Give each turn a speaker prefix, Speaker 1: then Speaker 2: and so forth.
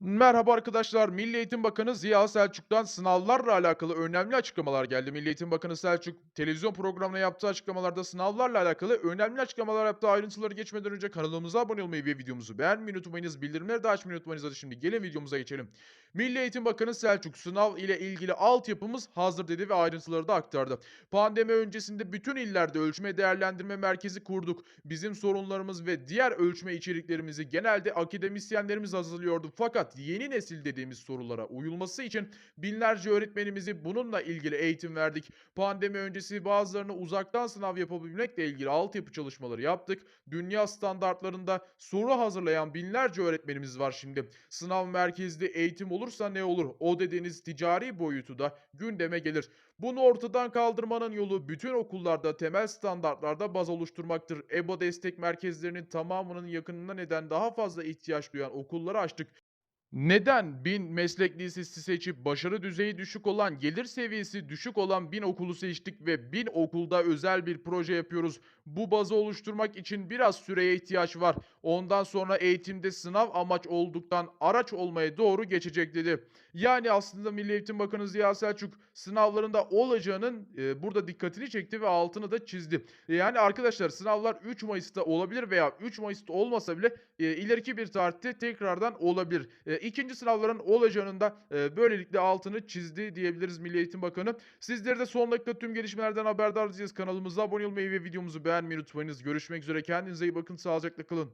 Speaker 1: Merhaba arkadaşlar. Milli Eğitim Bakanı Ziya Selçuk'tan sınavlarla alakalı önemli açıklamalar geldi. Milli Eğitim Bakanı Selçuk televizyon programına yaptığı açıklamalarda sınavlarla alakalı önemli açıklamalar yaptı. Ayrıntıları geçmeden önce kanalımıza abone olmayı ve videomuzu beğenmeyi unutmayınız. Bildirimleri de açmayı unutmayınız. Hadi şimdi gelin videomuza geçelim. Milli Eğitim Bakanı Selçuk sınav ile ilgili altyapımız hazır dedi ve ayrıntıları da aktardı. Pandemi öncesinde bütün illerde ölçme değerlendirme merkezi kurduk. Bizim sorunlarımız ve diğer ölçme içeriklerimizi genelde akademisyenlerimiz hazırlıyordu. Fakat yeni nesil dediğimiz sorulara uyulması için binlerce öğretmenimizi bununla ilgili eğitim verdik. Pandemi öncesi bazılarını uzaktan sınav yapabilmekle ilgili altyapı çalışmaları yaptık. Dünya standartlarında soru hazırlayan binlerce öğretmenimiz var şimdi. Sınav merkezli eğitim olursa ne olur? O dediğiniz ticari boyutu da gündeme gelir. Bunu ortadan kaldırmanın yolu bütün okullarda temel standartlarda baz oluşturmaktır. EBA destek merkezlerinin tamamının yakınına neden daha fazla ihtiyaç duyan okulları açtık. Neden 1000 meslek lisesi seçip başarı düzeyi düşük olan, gelir seviyesi düşük olan 1000 okulu seçtik ve 1000 okulda özel bir proje yapıyoruz. Bu bazı oluşturmak için biraz süreye ihtiyaç var. Ondan sonra eğitimde sınav amaç olduktan araç olmaya doğru geçecek dedi. Yani aslında Milli Eğitim Bakanı Ziya Selçuk sınavlarında olacağının e, burada dikkatini çekti ve altını da çizdi. Yani arkadaşlar sınavlar 3 Mayıs'ta olabilir veya 3 Mayıs'ta olmasa bile e, ileriki bir tarihte tekrardan olabilir. E, ikinci sınavların olacağının da e, böylelikle altını çizdi diyebiliriz Milli Eğitim Bakanı. Sizleri de son dakika tüm gelişmelerden haberdar edeceğiz. Kanalımıza abone olmayı ve videomuzu beğenmeyi unutmayınız. Görüşmek üzere. Kendinize iyi bakın. Sağlıcakla kalın.